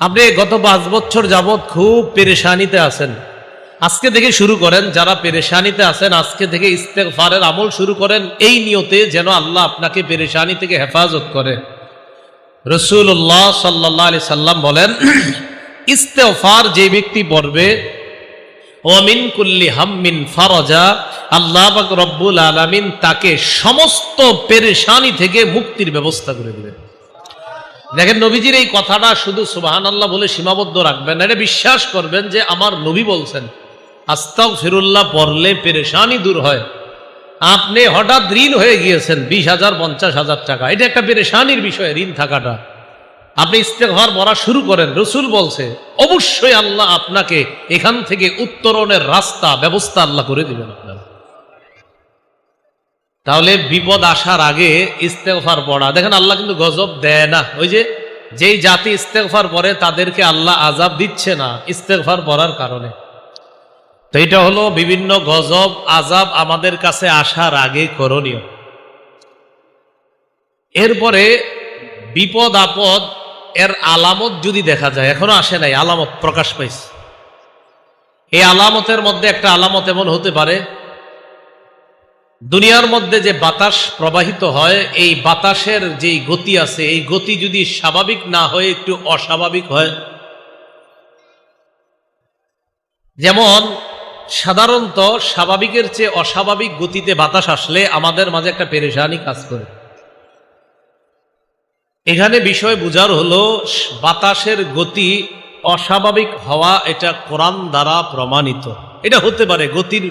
আপনি গত পাঁচ বছর যাবৎ খুব পেরেশানিতে আছেন। আজকে থেকে শুরু করেন, যারা পেরেশানিতে আছেন, আজকে থেকে ইস্তেগফারের আমল শুরু করেন, এই নিয়তে যেন আল্লাহ আপনাকে পেরেশানি থেকে হেফাজত করে। রসুল্লাহ সাল্লাহ আলি সাল্লাম বলেন ইস্তেফার যে ব্যক্তি পড়বে ওমিন কুল্লি হাম্মিন ফারজা, আল্লাহ রব্বুল আলামিন তাকে সমস্ত পেরেশানি থেকে মুক্তির ব্যবস্থা করে দিবেন। দেখেন নবীজির এই কথাটা শুধু সুবাহান আল্লাহ বলে সীমাবদ্ধ রাখবেন এটা বিশ্বাস করবেন যে আমার নবী বলছেন আস্তাও ফিরুল্লাহ পড়লে পেরেশানি দূর হয়। আপনি হঠাৎ ঋণ হয়ে গিয়েছেন বিশ হাজার, পঞ্চাশ হাজার টাকা, এটা একটা পেরেশানির বিষয়, ঋণ থাকাটা। আপনি ইস্তেগফার পড়া শুরু করেন, রসুল বলছে, অবশ্যই আল্লাহ আপনাকে এখান থেকে উত্তরণের রাস্তা, ব্যবস্থা আল্লাহ করে দিবেন আপনার। তাহলে বিপদ আসার আগে ইস্তেগফার পড়া। দেখেন আল্লাহ কিন্তু গজব দেয় না। ওই যে, যেই জাতি ইস্তেগফার পরে তাদেরকে আল্লাহ আজাব দিচ্ছে না ইস্তেগফার পড়ার কারণে। তো এটা হলো বিভিন্ন গজব আজাব আমাদের কাছে আসার আগে করণীয়। এরপরে বিপদ আপদ, এর আলামত যদি দেখা যায়, এখনও আসে নাই, আলামত প্রকাশ পাইছে। এই আলামতের মধ্যে একটা আলামত এমন হতে পারে দুনিয়ার মধ্যে যে বাতাস প্রবাহিত হয়, এই বাতাসের যে গতি আছে, এই গতি যদি স্বাভাবিক না হয়ে, একটু অস্বাভাবিক হয়। যেমন, সাধারণত স্বাভাবিকের চেয়ে অস্বাভাবিক গতিতে বাতাস আসলে আমাদের মাঝে একটা পেরেশানি কাজ করে। এখানে বিষয় বুঝার হলো, বাতাসের গতি অস্বাভাবিক হওয়া এটা কোরআন দ্বারা প্রমাণিত। এটা হতে পারে গতির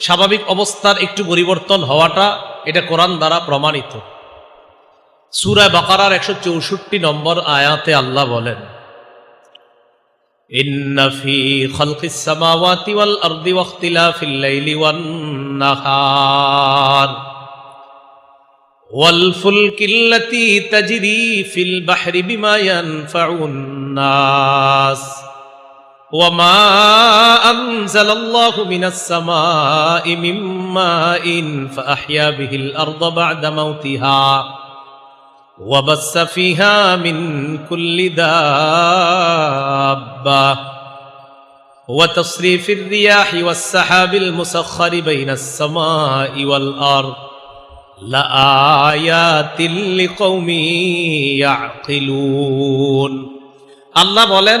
স্বাভাবিক অবস্থার একটু পরিবর্তন হওয়াটা এটা কোরআন দ্বারা প্রমাণিত সুরায় বাকারার একশো চৌষট্টি নম্বর আয়াতে আল্লাহ বলেন إن في خلق السماوات والأرض واختلاف الليل والنهار والفلك التي تجري في البحر بما ينفع الناس وما أنزل الله من السماء من ماء فأحيا به الأرض بعد موتها وبث فيها من كل دابة وتصريف الرياح والسحاب المسخر بين السماء والأرض لآيات لقوم يعقلون আল্লাহ বলেন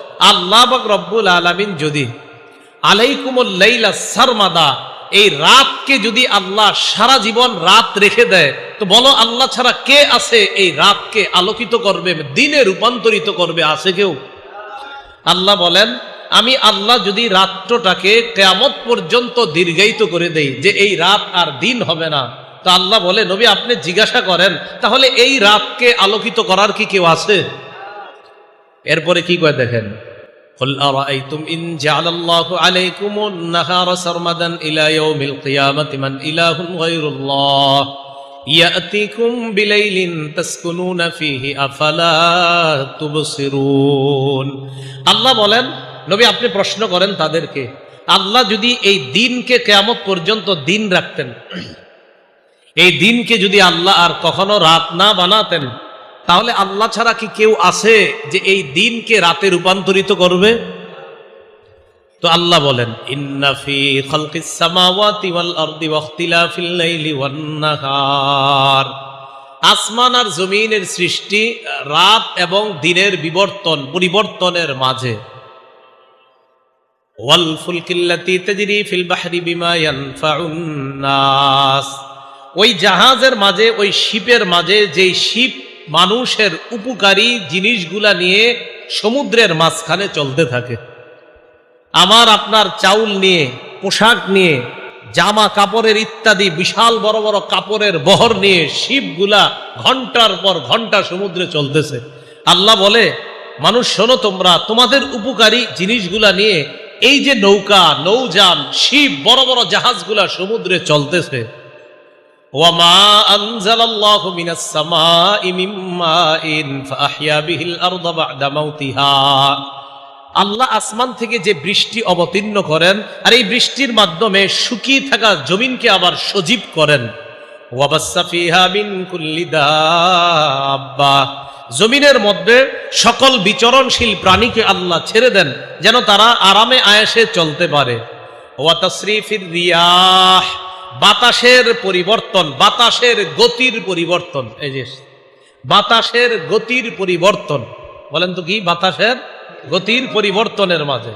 আল্লাহ রব্বুল আলামিন যদি আলাইকুমুল্লাইলা সারমাদা, এই রাতকে যদি আল্লাহ সারা জীবন রাত রেখে দেয়, তো বলো আল্লাহ ছাড়া কে আছে এই রাতকে আলোকিত করবে, দিনে রূপান্তরিত করবে, আছে কেউ? আল্লাহ বলেন, আমি আল্লাহ যদি রাত্রটাকে কেয়ামত পর্যন্ত দীর্ঘায়িত করে দেই, যে এই রাত আর দিন হবে না, তো আল্লাহ বলে, নবী আপনি জিজ্ঞাসা করেন, তাহলে এই রাতকে আলোকিত করার কি কেউ আছে? এরপরে কি করে দেখেন? قل أرأيتم إن جعل الله عليكم النهار سرمدا إلى يوم القيامة من إله غير الله يأتيكم بليل تسكنون فيه أفلا تبصرون আল্লাহ বলেন নবী আপনি প্রশ্ন করেন তাদেরকে আল্লাহ যদি এই দিনকে কেয়ামত পর্যন্ত দিন রাখতেন এই দিনকে যদি আল্লাহ আর কখনো রাত না বানাতেন তাহলে আল্লাহ ছাড়া কি কেউ আছে যে এই দিনকে রাতে রূপান্তরিত করবে? তো আল্লাহ বলেন সামাওয়াতি আসমান আর জমিনের সৃষ্টি রাত এবং দিনের বিবর্তন, পরিবর্তনের মাঝে। বিমা ওই জাহাজের মাঝে, ওই শিপের মাঝে যেই শিপ মানুষের উপকারী জিনিসগুলা নিয়ে সমুদ্রের মাঝখানে চলতে থাকে। আমার আপনার চাউল নিয়ে, পোশাক নিয়ে, জামা কাপড়ের ইত্যাদি বিশাল বড় বড় কাপড়ের বহর নিয়ে শিবগুলা ঘণ্টার পর ঘণ্টা সমুদ্রে চলতেছে। আল্লাহ বলে, মানুষ, শোনো তোমরা, তোমাদের উপকারী জিনিসগুলা নিয়ে এই যে নৌকা, নৌযান শিব বড় বড় জাহাজগুলা সমুদ্রে চলতেছে। আল্লাহ আসমান থেকে যে বৃষ্টি অবতীর্ণ করেন, আর এই বৃষ্টির মাধ্যমে শুকিয়ে থাকা জমিনকে আবার সজীব করেন। মিন জমিনের মধ্যে সকল বিচরণশীল প্রাণীকে আল্লাহ ছেড়ে দেন, যেন তারা আরামে আয়েসে চলতে পারে। ওয়া তাসরিফির রিয়াহ। বাতাসের পরিবর্তন, বাতাসের গতির পরিবর্তন, এই যে বাতাসের গতির পরিবর্তন, বলেন তো কি? বাতাসের গতির পরিবর্তনের মাঝে।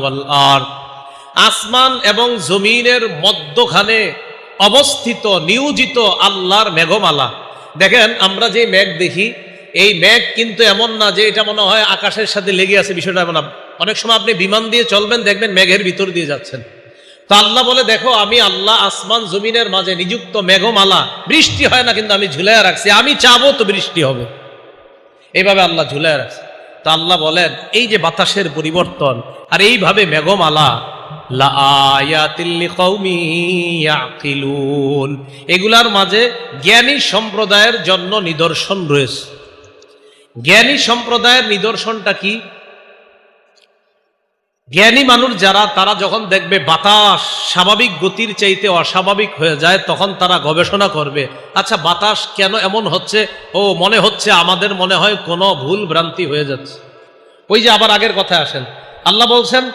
ওয়াল আরদ, আসমান এবং জমিনের মধ্যখানে অবস্থিত, নিয়োজিত আল্লাহর মেঘমালা। দেখেন, আমরা যে মেঘ দেখি, এই মেঘ কিন্তু এমন না যে এটা মনে হয় আকাশের সাথে লেগে আছে, বিষয়টা এমন অনেক সময় আপনি বিমান দিয়ে চলবেন, দেখবেন মেঘের ভিতর দিয়ে যাচ্ছেন। তো আল্লাহ বলে, দেখো, আমি আল্লাহ আসমান জমিনের মাঝে নিযুক্ত মেঘমালা, বৃষ্টি হয় না, কিন্তু আমি ঝুলাইয়া রাখছি। আমি চাবো তো বৃষ্টি হবে। এইভাবে আল্লাহ ঝুলাইয়া রাখছে। তো আল্লাহ বলেন, এই যে বাতাসের পরিবর্তন, আর এইভাবে মেঘমালা এগুলার মাঝে জ্ঞানী সম্প্রদায়ের জন্য নিদর্শন রয়েছে। জ্ঞানী সম্প্রদায়ের নিদর্শনটা কি? জ্ঞানী মানুষ যারা, তারা যখন দেখবে বাতাস স্বাভাবিক গতির চাইতে অস্বাভাবিক হয়ে যায়, তখন তারা গবেষণা করবে আচ্ছা বাতাস কেন এমন হচ্ছে? ও, মনে হচ্ছে আমাদের মনে হয় কোনো ভুল ভ্রান্তি হয়ে যাচ্ছে। ওই যে আবার আগের কথায় আসেন। আল্লাহ বলছেন,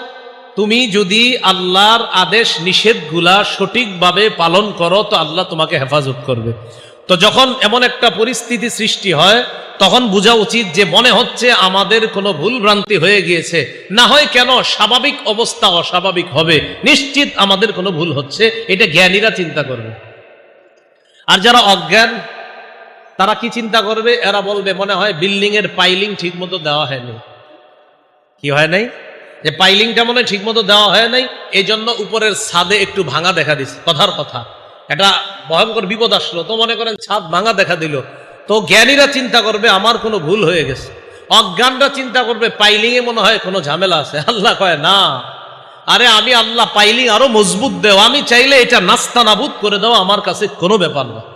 তুমি যদি আল্লাহর আদেশ নিষেধগুলা সঠিকভাবে পালন করো, তো আল্লাহ তোমাকে হেফাজত করবে। তো যখন এমন একটা পরিস্থিতি সৃষ্টি হয় তখন বোঝা উচিত যে মনে হচ্ছে আমাদের কোনো ভুল ভ্রান্তি হয়ে গিয়েছে। না হয় কেন স্বাভাবিক অবস্থা অস্বাভাবিক হবে। নিশ্চিত আমাদের কোনো ভুল হচ্ছে, এটা জ্ঞানীরা চিন্তা করবে। আর যারা অজ্ঞান, তারা কি চিন্তা করবে? এরা বলবে, মনে হয় বিল্ডিং এর পাইলিং ঠিক মতো দেওয়া হয়নি। কি হয় নাই? যে পাইলিংটা মনে ঠিক মতো দেওয়া হয় নাই এই জন্য উপরের ছাদে একটু ভাঙা দেখা দিচ্ছে কথার কথা। এটা ভয়ঙ্কর বিপদ আসলো। তো মনে করেন ছাদ ভাঙা দেখা দিল। তো জ্ঞানীরা চিন্তা করবে, আমার কোনো ভুল হয়ে গেছে। অজ্ঞানরা চিন্তা করবে, পাইলিংয়ে মনে হয় কোনো ঝামেলা আছে। আল্লাহ কয়, না। আরে, আমি আল্লাহ পাইলিং আরও মজবুত দেও। আমি চাইলে এটা নাস্তা নাবুদ করে দেওয়া আমার কাছে কোনো ব্যাপার না।